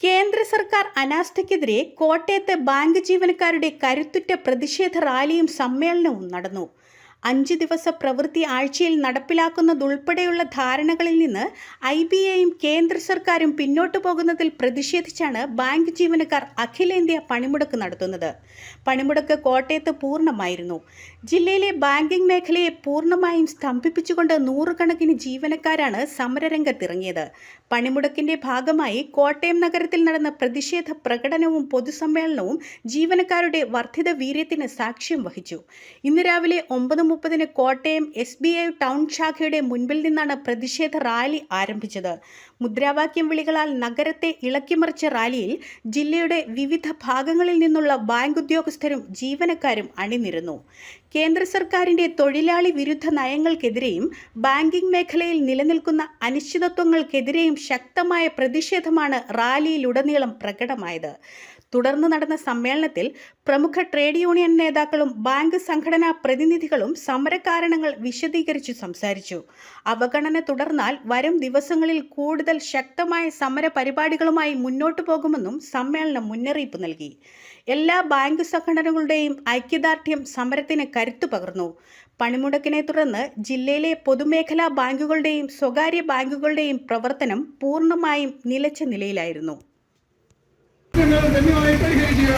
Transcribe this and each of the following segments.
കേന്ദ്ര സർക്കാർ അനാസ്ഥയ്ക്കെതിരെ കോട്ടയത്ത് ബാങ്ക് ജീവനക്കാരുടെ കരുത്തുറ്റ പ്രതിഷേധ റാലിയും സമ്മേളനവും നടന്നു. അഞ്ച് ദിവസ പ്രവൃത്തി ആഴ്ചയിൽ നടപ്പിലാക്കുന്നതുൾപ്പെടെയുള്ള ധാരണകളിൽ നിന്ന് ഐ ബി എയും കേന്ദ്ര സർക്കാരും പിന്നോട്ടു പോകുന്നതിൽ പ്രതിഷേധിച്ചാണ് ബാങ്ക് ജീവനക്കാർ അഖിലേന്ത്യാ പണിമുടക്ക് നടത്തുന്നത്. പണിമുടക്ക് കോട്ടയത്ത് പൂർണമായിരുന്നു. ജില്ലയിലെ ബാങ്കിംഗ് മേഖലയെ പൂർണമായും സ്തംഭിപ്പിച്ചുകൊണ്ട് നൂറുകണക്കിന് ജീവനക്കാരാണ് സമരരംഗത്തിറങ്ങിയത്. പണിമുടക്കിന്റെ ഭാഗമായി കോട്ടയം നഗരത്തിൽ നടന്ന പ്രതിഷേധ പ്രകടനവും പൊതുസമ്മേളനവും ജീവനക്കാരുടെ വർദ്ധിത വീര്യത്തിന് സാക്ഷ്യം വഹിച്ചു. ഇന്ന് രാവിലെ ഒമ്പത് മുപ്പതിന് Kottayam S B I town ശാഖയുടെ മുൻപിൽ നിന്നാണ് പ്രതിഷേധ റാലി ആരംഭിച്ചത്. മുദ്രാവാക്യം വിളികളാൽ നഗരത്തെ ഇളക്കിമറിച്ച റാലിയിൽ ജില്ലയുടെ വിവിധ ഭാഗങ്ങളിൽ നിന്നുള്ള ബാങ്ക് ഉദ്യോഗസ്ഥരും ജീവനക്കാരും അണിനിരുന്നു. കേന്ദ്ര സർക്കാരിന്റെ തൊഴിലാളി വിരുദ്ധ നയങ്ങൾക്കെതിരെയും ബാങ്കിംഗ് മേഖലയിൽ നിലനിൽക്കുന്ന അനിശ്ചിതത്വങ്ങൾക്കെതിരെയും ശക്തമായ പ്രതിഷേധമാണ് റാലിയിലുടനീളം പ്രകടമായത്. തുടർന്ന് നടന്ന സമ്മേളനത്തിൽ പ്രമുഖ ട്രേഡ് യൂണിയൻ നേതാക്കളും ബാങ്ക് സംഘടനാ പ്രതിനിധികളും സമരകാരണങ്ങൾ വിശദീകരിച്ചു സംസാരിച്ചു. അവഗണന തുടർന്നാൽ വരും ദിവസങ്ങളിൽ കൂടുതൽ ശക്തമായ സമര പരിപാടികളുമായി മുന്നോട്ടു പോകുമെന്നും സമ്മേളനം മുന്നറിയിപ്പ് നൽകി. എല്ലാ ബാങ്ക് സംഘടനകളുടെയും ഐക്യദാർഢ്യം സമരത്തിന് കരുത്തു പകർന്നു. പണിമുടക്കിനെ തുടർന്ന് ജില്ലയിലെ പൊതുമേഖലാ ബാങ്കുകളുടെയും സ്വകാര്യ ബാങ്കുകളുടെയും പ്രവർത്തനം പൂർണമായും നിലച്ച നിലയിലായിരുന്നു. ശക്തമായി പരിഹരിക്കുക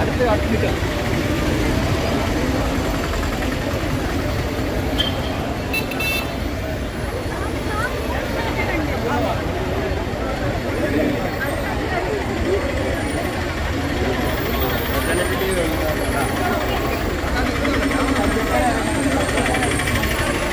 അടുത്ത അടുത്ത